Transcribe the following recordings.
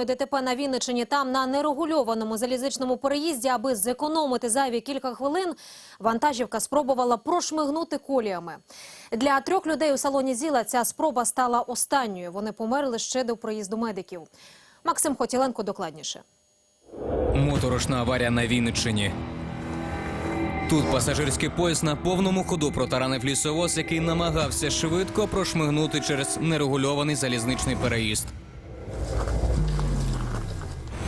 нещодавньої ДТП на Вінниччині. Там на нерегульованому залізничному переїзді, аби зекономити зайві кілька хвилин, вантажівка спробувала прошмигнути коліями. Для трьох людей у салоні Зіла ця спроба стала останньою. Вони померли ще до приїзду медиків. Максим Хотіленко докладніше. Моторошна аварія на Вінниччині. Тут пасажирський поїзд на повному ходу протаранив лісовоз, який намагався швидко прошмигнути через нерегульований залізничний переїзд.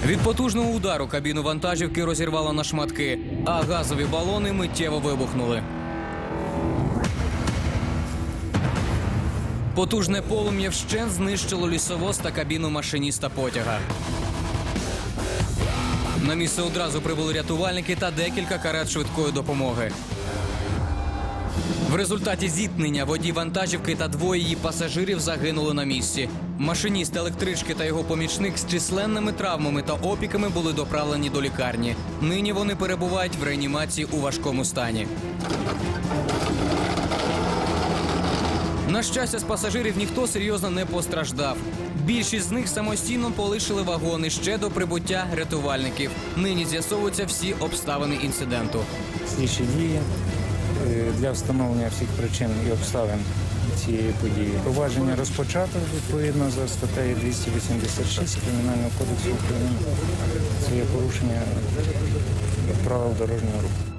Від потужного удару кабіну вантажівки розірвало на шматки, а газові балони миттєво вибухнули. Потужне полум'я вщент знищило лісовоз та кабіну машиніста потяга. На місце одразу прибули рятувальники та декілька карет швидкої допомоги. В результаті зіткнення водій вантажівки та двоє її пасажирів загинули на місці. Машиніст електрички та його помічник з численними травмами та опіками були доправлені до лікарні. Нині вони перебувають в реанімації у важкому стані. На щастя, з пасажирів ніхто серйозно не постраждав. Більшість з них самостійно полишили вагони ще до прибуття рятувальників. Нині з'ясовуються всі обставини інциденту. слідчі дії для встановлення всіх причин і обставин цієї події. Провадження розпочато відповідно за статтею 286 Кримінального кодексу України. Це є порушення правил дорожнього руху.